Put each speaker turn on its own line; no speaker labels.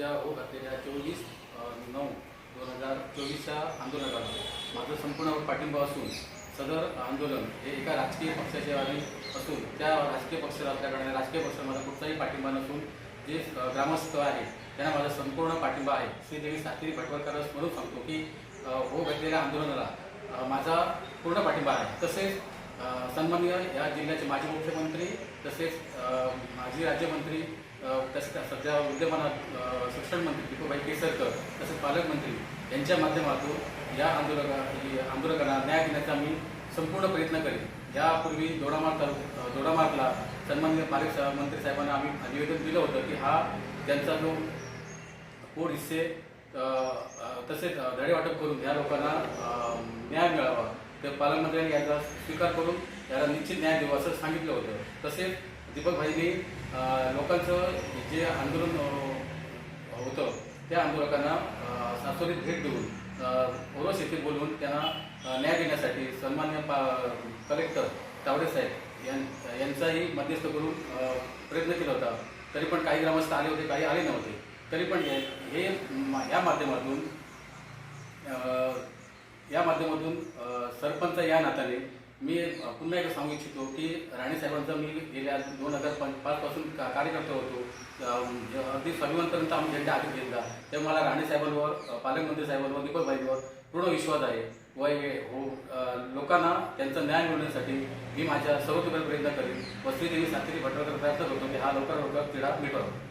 उद्या होत असलेल्या चोवीस नऊ दोन हजार चोवीसच्या आंदोलनाला माझं संपूर्ण पाठिंबा असून सदर आंदोलन हे एका राजकीय पक्षाचे आधी असून त्या राजकीय पक्षाला असल्याकारणाने राजकीय पक्षाला माझा कुठलाही पाठिंबा नसून जे ग्रामस्थ आहे त्यांना माझा संपूर्ण पाठिंबा आहे. श्रीदेवी सात्विक भटवळकरच म्हणून सांगतो की हो घडलेल्या आंदोलनाला माझा पूर्ण पाठिंबा आहे. तसेच अ, सन्माननीय या जिल्ह्याचे माजी मुख्यमंत्री तसेच माजी राज्यमंत्री तसं सध्या विद्यमान शिक्षण मंत्री दीपूभाई केसरकर तसेच पालकमंत्री यांच्या माध्यमातून या आंदोलका आंदोलकांना न्याय देण्याचा मी संपूर्ण प्रयत्न करेन. यापूर्वी दोडामार्ग तालुका दोडामार्गला सन्माननीय पालक मंत्री साहेबांना आम्ही निवेदन दिलं होतं की हा त्यांचा जो कोड हिस्से तसेच धडे वाटप करून या लोकांना न्याय मिळावा. तर पालकमंत्र्यांनी याचा स्वीकार करून याला निश्चित न्याय देऊ असं सांगितलं होतं. तसेच दीपक भाईंनी लोकांचं जे आंदोलन होतं त्या आंदोलकांना अ, भेट देऊन अ, ओरोस येथे बोलवून त्यांना न्याय देण्यासाठी सन्मान्य पा कलेक्टर तावडे साहेब यां- यांचाही मध्यस्थ करून प्रयत्न केला होता. तरी पण काही ग्रामस्थ आले होते काही आले नव्हते. तरी पण हे हे मा- या माध्यमातून या माध्यमातून सरपंच या नात्याने मी पुन्हा एकदा सांगू इच्छितो की राणे साहेबांचा मी गेल्या दोन हजार पंच पाचपासून का कार्यकर्ता होतो. अगदी स्वाभिमानपर्यंत आम्ही झेंडा हाती घेतला. तेव्हा मला राणे साहेबांवर पालकमंत्री साहेबांवर दीपक भाईंवर पूर्ण विश्वास आहे. व हे हो लोकांना त्यांचा न्याय मिळवण्यासाठी मी माझ्या सर्वतोपरी प्रयत्न करेन. व श्रीदेवी सात्विक भटवकर प्रयत्न करतो की हा लवकर लवकर तिढा मिटवावा